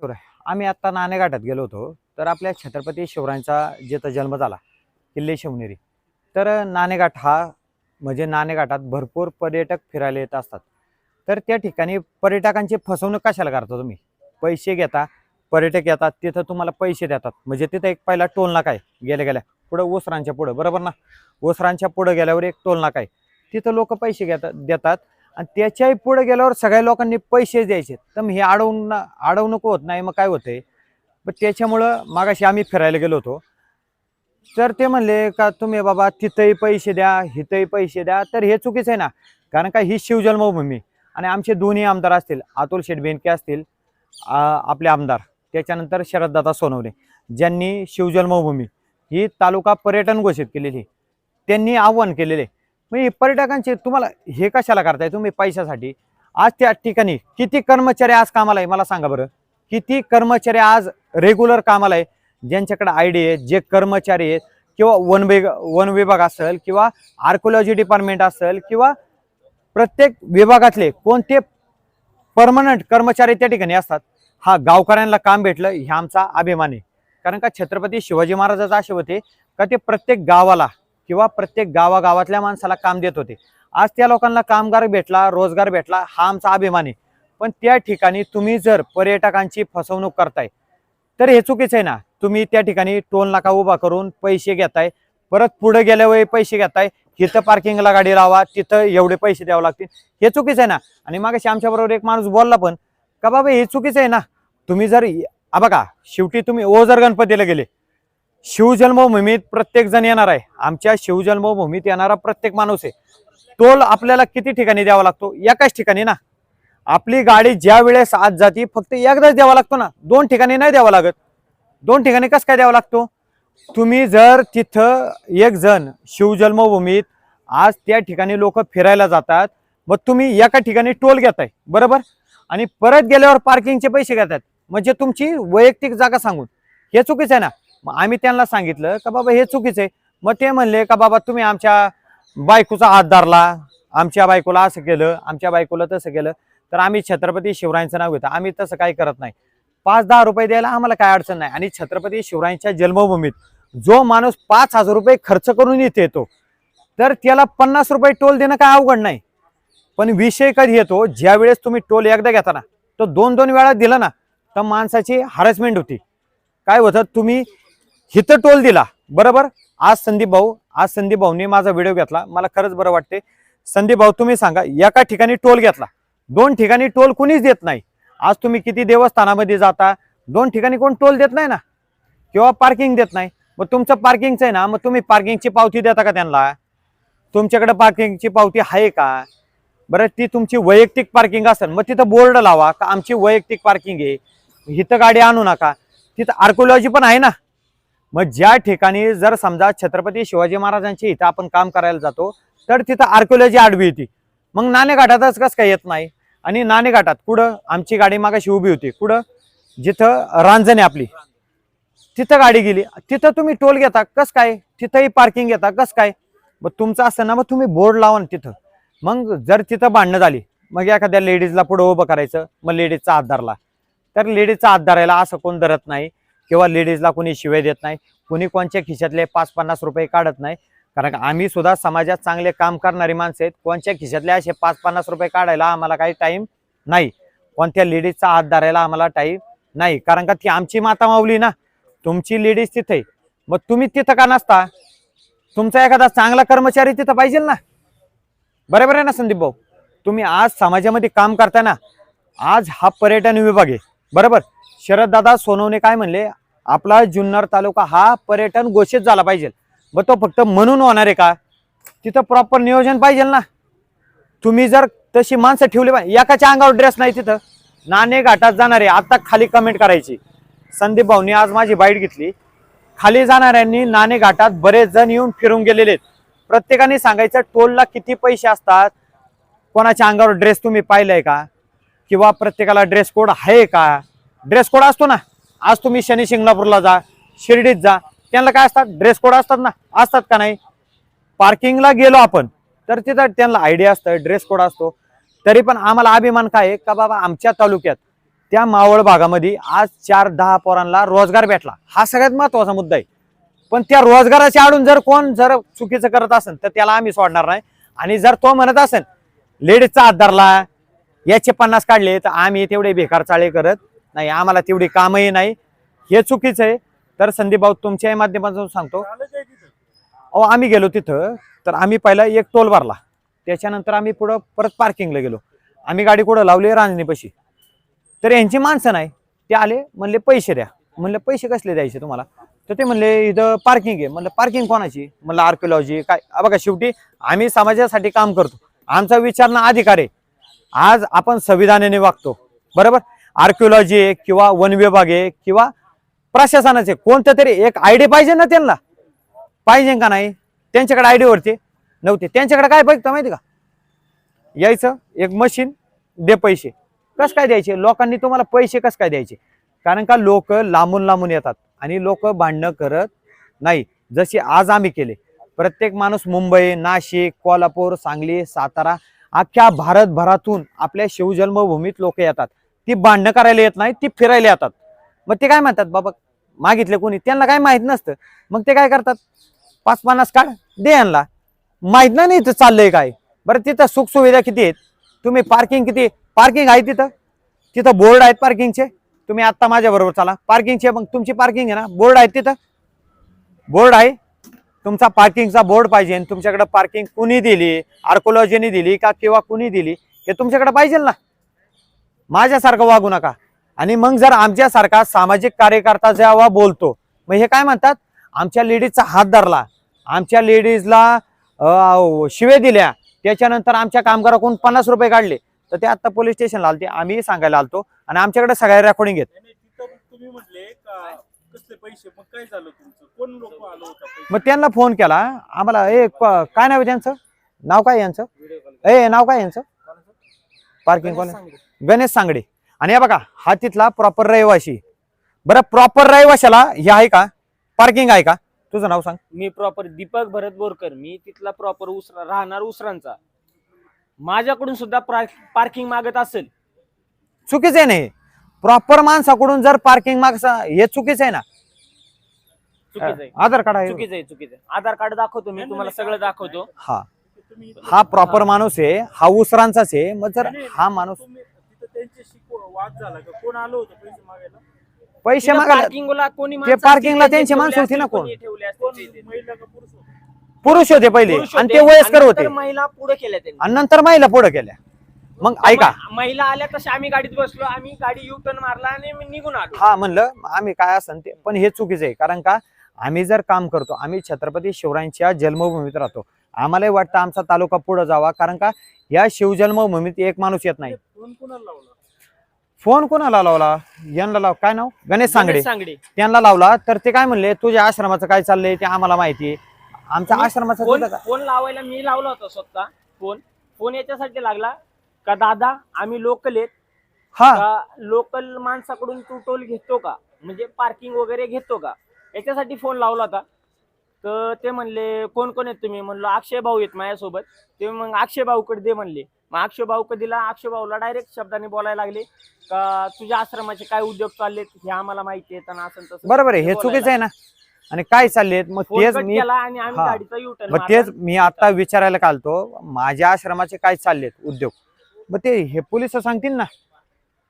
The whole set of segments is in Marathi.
शिवराय आम्ही आत्ता नाणेघाटात गेलो होतो तर आपल्या छत्रपती शिवरायांचा जिथं जन्म झाला किल्ले शिवनेरी तर नाणेघाट हा म्हणजे नाणेघाटात भरपूर पर्यटक फिरायला येत असतात. तर त्या ठिकाणी पर्यटकांची फसवणूक कशाला करता तुम्ही? पैसे घेता पर्यटक येतात तिथं तुम्हाला पैसे देतात. म्हणजे तिथं एक पहिला टोल नाका आहे गेल्या गेल्या. पुढं ओसरांच्या पुढं बरोबर ना? ओसरांच्या पुढं गेल्यावर एक टोल नाका आहे. तिथं लोक पैसे घेतात देतात आणि त्याच्याही पुढे गेल्यावर सगळ्या लोकांनी पैसे द्यायचे. तर मग हे अडवून अडवणूक होत नाही मग काय होतंय? पण त्याच्यामुळं मागाशी आम्ही फिरायला गेलो होतो. तर ते म्हणले का तुम्ही बाबा तिथंही पैसे द्या इथंही पैसे द्या. तर हे चुकीचं आहे ना. कारण का ही शिवजन्मभूमी आणि आमचे दोन्ही आमदार असतील अतुल शेठ बेनके असतील आपले आमदार त्याच्यानंतर शरददादा सोनवणे ज्यांनी शिवजन्मभूमी ही तालुका पर्यटन घोषित केलेली त्यांनी आव्हान केलेले. म्हणजे पर्यटकांचे तुम्हाला हे कशाला करताय तुम्ही पैशासाठी? आज त्या ठिकाणी किती कर्मचारी आज कामाला आहे? मला सांगा बरं. किती कर्मचारी आज रेग्युलर कामाला आहे? ज्यांच्याकडे आय डी आहेत जे कर्मचारी आहेत किंवा वन विग वन विभाग असेल किंवा आर्कोलॉजी डिपार्टमेंट असेल किंवा प्रत्येक विभागातले कोणते परमनंट कर्मचारी त्या ठिकाणी असतात हा गावकऱ्यांना काम भेटलं हे आमचा अभिमान आहे. कारण का छत्रपती शिवाजी महाराजाचं असे होते का? ते प्रत्येक गावाला किंवा प्रत्येक गावागावातल्या माणसाला काम देत होते. आज त्या लोकांना कामगार भेटला रोजगार भेटला हा आमचा अभिमान आहे. पण त्या ठिकाणी तुम्ही जर पर्यटकांची फसवणूक करताय तर हे चुकीचं आहे ना. तुम्ही त्या ठिकाणी टोल नाका उभा करून पैसे घेताय परत पुढे गेल्यावर पैसे घेताय तिथं पार्किंगला गाडी लावा तिथं एवढे पैसे द्यावे लागतील. हे चुकीचं आहे ना. आणि मग आमच्याबरोबर एक माणूस बोलला पण का बाबा हे चुकीचं आहे ना. तुम्ही जर बघा शेवटी तुम्ही ओ जर गणपतीला गेले. शिवजन्मभूमीत प्रत्येक जण येणार आहे. आमच्या शिवजन्मभूमीत येणारा प्रत्येक माणूस आहे. टोल आपल्याला किती ठिकाणी द्यावा लागतो? एकाच ठिकाणी ना. आपली गाडी ज्या वेळेस आज जाती फक्त एकदाच द्यावा लागतो ना. दोन ठिकाणी नाही द्यावा लागत. दोन ठिकाणी कसं काय द्यावा लागतो? तुम्ही जर तिथं एक जण शिवजन्मभूमीत आज त्या ठिकाणी लोक फिरायला जातात मग तुम्ही एका ठिकाणी टोल घेताय. बरोबर? आणि परत गेल्यावर पार्किंगचे पैसे घेतात. म्हणजे तुमची वैयक्तिक जागा सांगून. हे चुकीचं आहे ना. मग आम्ही त्यांना सांगितलं का बाबा हे चुकीचं आहे. मग ते म्हणले का बाबा तुम्ही आमच्या बायकोचा हात धरला आमच्या बायकोला असं केलं आमच्या बायकोला तसं केलं तर आम्ही छत्रपती शिवरायांचं नाव घेतो. आम्ही तसं काही करत नाही. पाच दहा रुपये द्यायला आम्हाला काय अडचण नाही. आणि छत्रपती शिवरायांच्या जन्मभूमीत जो माणूस पाच हजार रुपये खर्च करून इथे येतो तर त्याला पन्नास रुपये टोल देणं काय अवघड नाही. पण विषय कधी येतो ज्या वेळेस तुम्ही टोल एकदा घेता ना तो दोन दोन वेळा दिला ना तर माणसाची हॅरेसमेंट होती. काय होतं तुम्ही हिथं टोल दिला. बरोबर? आज संदीप भाऊ आज संदीप भाऊने माझा व्हिडिओ घेतला. मला खरंच बरं वाटते संदीप भाऊ तुम्ही सांगा एका ठिकाणी टोल घेतला. दोन ठिकाणी टोल कुणीच देत नाही. आज तुम्ही किती देवस्थानामध्ये जाता दोन ठिकाणी कोण टोल देत नाही ना? किंवा पार्किंग देत नाही. मग तुमचं पार्किंगचं आहे ना मग तुम्ही पार्किंगची पावती देता का त्यांना? तुमच्याकडे पार्किंगची पावती आहे का? बरं ती तुमची वैयक्तिक पार्किंग असेल मग तिथं बोर्ड लावा का आमची वैयक्तिक पार्किंग आहे. इथं गाडी आणू नका. तिथं आर्कोलॉजी पण आहे ना? मग ज्या ठिकाणी जर समजा छत्रपती शिवाजी महाराजांची इथं आपण काम करायला जातो तर तिथं आर्कोलॉजी आडवी येते. मग नाणेघाटातच कसं काय येत नाही? आणि नाणेघाटात कुठं? आमची गाडी मागाशी उभी होती. कुठं? जिथं रांजण आहे आपली. तिथं गाडी गेली. तिथं तुम्ही टोल घेता कस काय? तिथंही पार्किंग घेता कस काय? मग तुमचं असं ना मग तुम्ही बोर्ड लावा तिथं. मग जर तिथं भांडणं झाली मग एखाद्या लेडीजला पुढं उभं करायचं मग लेडीजचा हात धरला तर लेडीजचा हात धरायला असं कोण धरत नाही. किंवा लेडीजला कोणी शिवाय देत नाही कोणी कोणच्या खिशातले पाच पन्नास रुपये काढत नाही. कारण का आम्ही सुद्धा समाजात चांगले काम करणारी माणसं आहेत कोणच्या खिशातले असे पाच पन्नास रुपये काढायला आम्हाला काही टाईम नाही. कोणत्या लेडीजचा हात धरायला आम्हाला टाईम नाही. कारण का ती आमची माता माऊली ना तुमची लेडीज तिथे मग तुम्ही तिथं का नसता? तुमचा एखादा चांगला कर्मचारी तिथं पाहिजे ना. बरोबर आहे ना संदीप भाऊ? तुम्ही आज समाजामध्ये काम करताना आज हा पर्यटन विभाग आहे. बरोबर. शरददादा सोनवणे काय म्हणले? आपला जुन्नर तालुका हा पर्यटन घोषित झाला पाहिजे. मग तो फक्त म्हणून होणार आहे का? तिथं प्रॉपर नियोजन पाहिजे ना. तुम्ही जर तशी माणसं ठेवली पाहिजे एकाच्या अंगावर ड्रेस नाही तिथं. नाणे घाटात जाणार आहे खाली कमेंट करायची. संदीप भाऊनी आज माझी बाईट घेतली. खाली जाणाऱ्यांनी नाणे घाटात बरेच जण येऊन फिरून गेलेले आहेत. प्रत्येकाने सांगायचं टोलला किती पैसे असतात? कोणाच्या अंगावर ड्रेस तुम्ही पाहिलाय का? किंवा प्रत्येकाला ड्रेस कोड आहे का? ड्रेस कोड असतो ना. आज तुम्ही शनी शिंगणापूरला जा शिर्डीत जा त्यांना काय असतात? ड्रेस कोड असतात ना. असतात का नाही? पार्किंगला गेलो आपण तर तिथं त्यांना आयडिया असतं ड्रेस कोड असतो. तरी पण आम्हाला अभिमान काय आहे? का बाबा आमच्या तालुक्यात त्या मावळ भागामध्ये आज चार दहा पोरांना रोजगार भेटला. हा सगळ्यात महत्त्वाचा मुद्दा आहे. पण त्या रोजगाराच्या आडून जर कोण जर चुकीचं करत असेल तर त्याला आम्ही सोडणार नाही. आणि जर तो म्हणत असेल लेडीजचा हात धरला याचे पन्नास काढले तर आम्ही तेवढे बेकार चाळे करत नाही. आम्हाला तेवढी कामही नाही. हे चुकीचं आहे. तर संदीप भाऊ तुमच्याही माध्यमातून सांगतो. अहो आम्ही गेलो तिथं. तर आम्ही पहिला एक टोल भरला. त्याच्यानंतर आम्ही पुढं परत पार्किंगला गेलो. आम्ही गाडी कुठं लावली? रांजणीपाशी. तर यांची माणसं नाही. ते आले म्हणले पैसे द्या. म्हणलं पैसे कसले द्यायचे तुम्हाला? तर ते म्हणले इथं पार्किंग आहे. म्हणलं पार्किंग कोणाची? म्हणलं आर्किओलॉजी. काय? बघा शेवटी आम्ही समाजासाठी काम करतो. आमचा विचार ना अधिकार आहे. आज आपण संविधानाने वागतो. बरोबर? आर्किओलॉजी आहे किंवा वन विभाग आहे किंवा प्रशासनाचे कोणतं तरी एक आयडी पाहिजे ना त्यांना. पाहिजे का नाही? त्यांच्याकडे आयडी वरती नव्हते. त्यांच्याकडे काय बघतं माहिती का? यायचं एक मशीन दे पैसे. कस काय द्यायचे? लोकांनी तुम्हाला पैसे कस काय द्यायचे? कारण का लोक लांबून लांबून येतात आणि लोक भांडणं करत नाही जसे आज आम्ही केले. प्रत्येक माणूस मुंबई नाशिक कोल्हापूर सांगली सातारा अख्ख्या भारतभरातून आपल्या शिवजन्मभूमीत लोक येतात. ती भांडणं करायला येत नाही ती फिरायला येतात. मग ते काय म्हणतात बाबा मागितले कोणी? त्यांना काय माहीत नसतं. मग ते काय करतात पाच पन्नास काढ दे यांना. माहीत नाही इथं चाललंय काय. बरं तिथं सुखसुविधा किती आहेत? तुम्ही पार्किंग किती? पार्किंग आहे तिथं. तिथं बोर्ड आहेत पार्किंगचे तुम्ही आत्ता माझ्याबरोबर चाला. चला पार्किंगचे मग तुमची पार्किंग आहे ना? बोर्ड आहेत तिथं. बोर्ड आहे. तुमचा पार्किंगचा बोर्ड पाहिजे आणि तुमच्याकडे पार्किंग कुणी दिली? आर्कोलॉजीने दिली का किंवा कुणी दिली? हे तुमच्याकडे पाहिजे ना. माझ्यासारखं वागू नका. आणि मग जर आमच्यासारखा सामाजिक कार्यकर्ता जेव्हा बोलतो मग हे काय म्हणतात? आमच्या लेडीजचा हात धरला. आमच्या लेडीजला शिवे दिल्या. त्याच्यानंतर आमच्या कामगाराकडून पन्नास रुपये काढले. तर ते आता पोलीस स्टेशनला आलते. आम्ही सांगायला आलतो. आणि आमच्याकडे सगळ्या रेकॉर्डिंग आहेत. कसले पैसे मग काय झालं तुमचं? कोण लोक आलो होता पैसे? मग त्यांना फोन केला. आम्हाला ए क- काय नाव आहे त्यांचं? नाव काय यांचं? ए नाव काय यांचं? पार्किंग कोण गणेश सांगडे. आणि हे बघा हा तिथला प्रॉपर रहिवाशी. बरं प्रॉपर रहिवाशाला हे आहे का? पार्किंग आहे का? तुझं नाव सांग. मी प्रॉपर दीपक भरत बोरकर. मी तिथला प्रॉपर उसरा राहणार उसरांचा. माझ्याकडून सुद्धा पार्किंग मागत असेल. चुकीचं आहे नाही प्रॉपर माणसाकडून जर पार्किंग मागसा हे चुकीचं आहे ना. चुकीचं आहे. आधार कार्ड आहे. चुकीचं आहे चुकीचं आहे. आधार कार्ड दाखवतो मी तुम्हाला सगळं दाखवतो. हा. हा प्रॉपर माणूस आहे हा उसरांचाच आहे मग जर हा माणूस तुम्ही तिथं त्यांच्याशी को- वाद झाला का? कोण आलो होतं पैसे मागायला? पैसे मागायला पार्किंगला कोणी ते माणसं parking ला असतील, त्यांची ठेवले माणसं होती ना असतील, कोण? कोणी ठेवले कोण? असतील ते- ते. महिला का पुरुष होते? पुरुष होते पहिले पुरुष आणि होते, ते वयस्कर आणि होते. नंतर महिला पुढे केल्या त्यांनी. आणि नंतर महिला पुढे केल्या. मग ऐका. म- महिला आल्या तशा आम्ही गाडीत बसलो आम्ही गाडी यू टर्न मारला आणि मी निघून आलो. हा म्हणलं आम्ही काय असन ते पण हे चुकीचं आहे कारण का? आम्ही जर काम करतो आम्ही छत्रपती शिवरायांच्या जन्मभूमीत राहतो. आम्हालाही वाटतं आमचा तालुका पुढे जावा कारण का या शिवजन्मभूमीत एक माणूस येत नाही. फोन कोणाला लावला? फोन कोणाला लावला? यांना लाव काय नाव? गणेश सांगडे. त्यांना लावला तर ते काय म्हणले तुझ्या आश्रमाचं काय चाललंय ते आम्हाला माहिती आमच्या आश्रमाचं फोन लावायला मी लावला होता स्वतः. फोन फोन याच्यासाठी लागला का दादा आम्ही लोकल आहेत. हा. लोकल माणसाकडून तू टोल घेतो का? म्हणजे पार्किंग वगैरे घेतो का? याच्यासाठी फोन लावला होता. तर ते म्हणले कोण कोण आहेत तुम्ही? म्हणलो अक्षय भाऊ आहेत माझ्यासोबत. ते मग अक्षय भाऊकडे दे म्हणले. मग अक्षय भाऊ दिला. अक्षय भाऊला डायरेक्ट शब्दाने बोलायला लागले का तुझ्या आश्रमाचे काय उद्योग चाललेत? हे आम्हाला माहिती आहे आणि असं तसं. बरोबर आहे हे बोलायला चुकीचं आहे ना? आणि काय चाललेत? मग फोन तेच मी केला आणि आम्ही हा. गाडीचा युटर्न मग तेच मी आता विचारायला कालतो माझ्या आश्रमाचे काय चाललेत उद्योग? मग ते हे पोलीस सांगतील ना.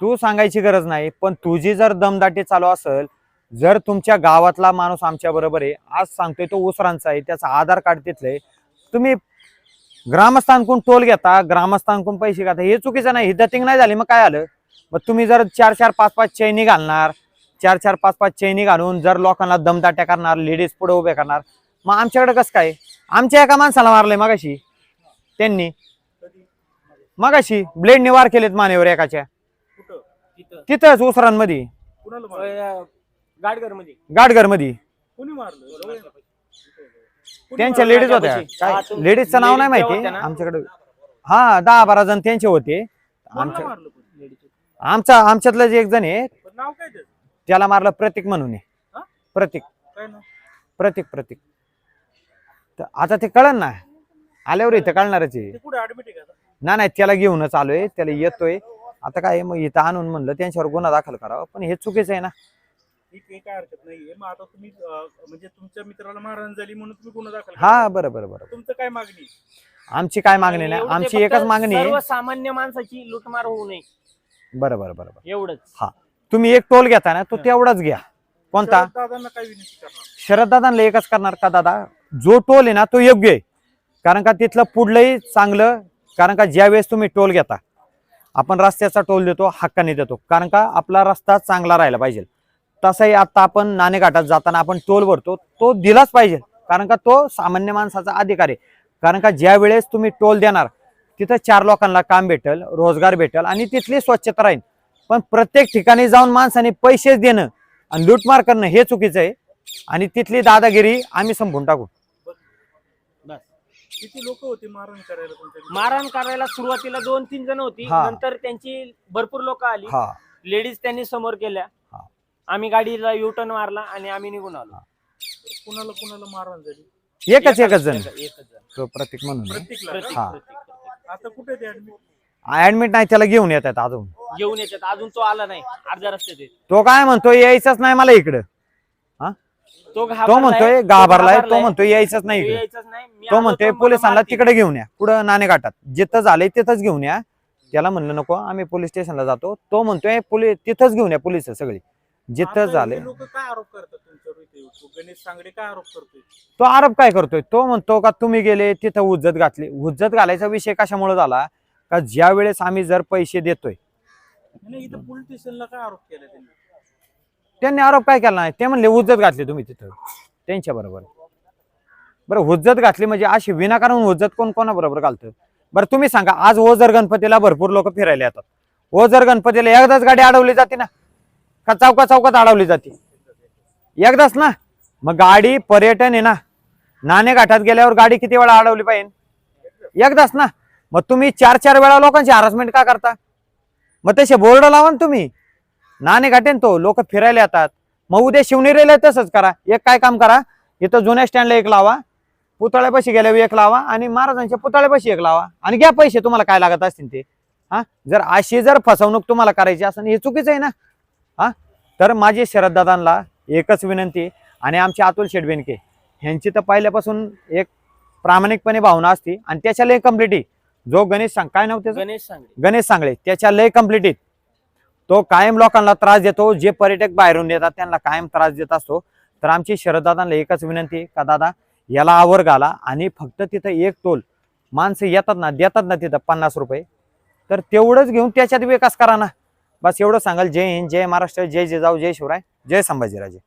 तू सांगायची गरज नाही पण तुझी जर दमदाटी चालू असेल जर तुमच्या गावातला माणूस आमच्या बरोबर आहे आज सांगतोय तो उसरांचा आहे त्याचा आधार कार्ड तिथलंय तुम्ही ग्रामस्थांकडून टोल घेता ग्रामस्थांकडून पैसे घेता हे चुकीचं नाही हिदतिंग नाही झाली मग काय आलं? मग तुम्ही जर चार चार पाच पाच चैनी घालणार चार चार पाच पाच चैनी घालून जर लोकांना दमदाट्या करणार लेडीज पुढे उभे करणार मग आमच्याकडे कसं काय? आमच्या एका माणसाला मारलंय मगाशी त्यांनी. मगाशी ब्लेडने वार केलेत मानेवर एकाच्या. तिथंच उसरांमध्ये. गाडगरमध्ये गाडगरमध्ये कोणी मारलं जवळ आहे. कोणी त्यांच्या मारलं? लेडीज होत्या माझ्यापाशी. काय हा, तुम- लेडीजचं नाव नाही ladies माहिती होत्या ना? आमच्याकडे हा दहा बारा जण त्यांचे होते कोणाला आमच्या मारलं? आमचा आमच्यातलं जे एक जण आहे पण नाव काय त्याचं त्याला मारलं प्रतीक म्हणून आहे. हा? प्रतीक काय नाव प्रतीक प्रतीक तर आता ते कळन ना आल्यावर इथं कळणारच आहे ते कुठे ऍडमिट आहे का आता? ना नाही त्याला घेऊनच आलोय त्याला येतोय आता काय आहे, मग इथं आणून म्हणलं त्यांच्यावर गुन्हा दाखल करावा पण हे चुकीचं आहे ना ठीक आहे काय हरकत नाहीये. मग आता तुम्ही अं, म्हणजे तुमच्या मित्राला मारहाण झाली म्हणून तुम्ही गुन्हा दाखल हा. बरं बरं बरं. तुमचं काय मागणी आहे? आमची काय मागणी नाही. एवढं ते आमची फक्त एकच मागणी आहे. सर्वसामान्य माणसाची लुटमार होऊ नये. बरं बरं बरं बरं. एवढंच. तुम्ही एक टोल घेता ना तो तेवढाच घ्या. कोणता? शरद दादांना काय विनंती करणार? शरद दादांना एकच करणार का दादा? जो टोल आहे ना तो योग्य आहे. कारण का तिथलं पुढलंही चांगलं कारण का ज्या वेळेस तुम्ही टोल घेता आपण रस्त्याचा टोल देतो हक्काने देतो. कारण का आपला रस्ता चांगला राहायला पाहिजे. तसंही आता आपण नाणेघाटात जाताना आपण टोल भरतो तो दिलाच पाहिजे. कारण का तो सामान्य माणसाचा अधिकार आहे. कारण का ज्या वेळेस तुम्ही टोल देणार तिथं चार लोकांना काम भेटेल रोजगार भेटेल आणि तिथली स्वच्छता राहील. पण प्रत्येक ठिकाणी जाऊन माणसाने पैसेच देणं आणि लूटमार करणं हे चुकीचं आहे. आणि तिथली दादागिरी आम्ही संपून टाकू. बस किती लोक होते मारहाण करायला तुमच्या? मारहाण करायला सुरुवातीला दोन तीन जण होती. हा. नंतर त्यांची भरपूर लोक आली. हा. लेडीज त्यांनी समोर केल्या. आम्ही गाडीला युटर्न मारला आणि आम्ही निघून आलो. कुणाला कुणाला मारहाण झाली? एकच एकच जण. एकच- जण. तो प्रतीक म्हणून. प्रत्येकला? हा. आता कुठे ते ऍडमिट ऍडमिट नाही त्याला घेऊन येतात अजून. घेऊन येतात. अजून तो आला नाही. अर्ध्या रस्त्यात आहे. तो काय म्हणतो यायचंच नाही मला इकडं. तो तो घाबरलाय, म्हणतोय तो घाबरलाय तो घाबरलाय. म्हणतो यायचंच नाही तो इकडे. यायचंच नाही. मी तो आलो म्हणतोय मला पोलिसांना मारतील. तिकडे घेऊन या. पुढं नाणेघाटात. जिथं झालंय तिथंच घेऊन या. त्याला म्हणलं नको आम्ही पोलीस स्टेशनला जातो. तो म्हणतोय पोलीस तिथंच घेऊन या पोलीस सगळी. जिथं झाले. लोक काय आरोप करतात तुमच्यावर इथे? तो गणेश सांगडे काय आरोप करतोय? तो आरोप काय करतोय? तो म्हणतो का तुम्ही गेले तिथं उज्जत घातली. उज्जत घालायचा विषय कशामुळे झाला? का ज्या वेळेस आम्ही जर पैसे देतोय. नाही इथं पोलीस स्टेशनला काय आरोप केला त्यांनी? त्यांनी आरोप काय केला नाही? ते म्हणले हुज्जत घातली तुम्ही तिथं. त्यांच्या बरोबर. बरं हुज्जत घातली म्हणजे अशी विनाकारण हुज्जत कोण कोणाबरोबर घालतं? बरं तुम्ही सांगा आज ओझर गणपतीला भरपूर लोक फिरायला येतात. ओझर गणपतीला एकदाच गाडी अडवली जाते ना? का चौका चौकात अडवली जाते. एकदाच ना मग गाडी पर्यटन आहे ना नाणेघाटात गेल्यावर गाडी किती वेळा अडवली पाहिजे? एकदाच ना मग तुम्ही चार चार वेळा लोकांची हरासमेंट का करता? मग तसे बोर्ड लावा ना तुम्ही. नाणेघाटेन तो लोक फिरायला येतात. मग उद्या शिवनेरीला तसंच करा. एक काय काम करा इथं जुन्या स्टँडला एक लावा पुतळ्यापाशी गेल्यावर एक लावा आणि महाराजांच्या पुतळ्यापाशी एक लावा. आणि घ्या पैसे तुम्हाला काय लागत असतील ते. हा? जर अशी जर फसवणूक तुम्हाला करायची असेल हे चुकीचं आहे ना. हा? तर माझी शरददादांना एकच विनंती आणि आमचे अतुल शेडबेनके ह्यांची तर पहिल्यापासून एक प्रामाणिकपणे भावना असते आणि त्याच्या लय कम्प्लिटी जो गणेश सांग काय नव्हते गणेश सांगले गणेश सांगळे. त्याच्या लय कम्प्लिटीत तो कायम लोकांना त्रास देतो जे पर्यटक बाहेरून येतात त्यांना कायम त्रास देत असतो. तर आमची शरददादांना एकच विनंती का दादा याला आवर घाला आणि फक्त तिथं एक टोल. माणसं येतात ना देतात ना तिथं पन्नास रुपये. तर तेवढंच घेऊन त्याच्यात विकास करा ना. बस एवढं सांगाल. जय हिंद जय महाराष्ट्र जय जिजाऊ जय शिवराय जय संभाजीराजे.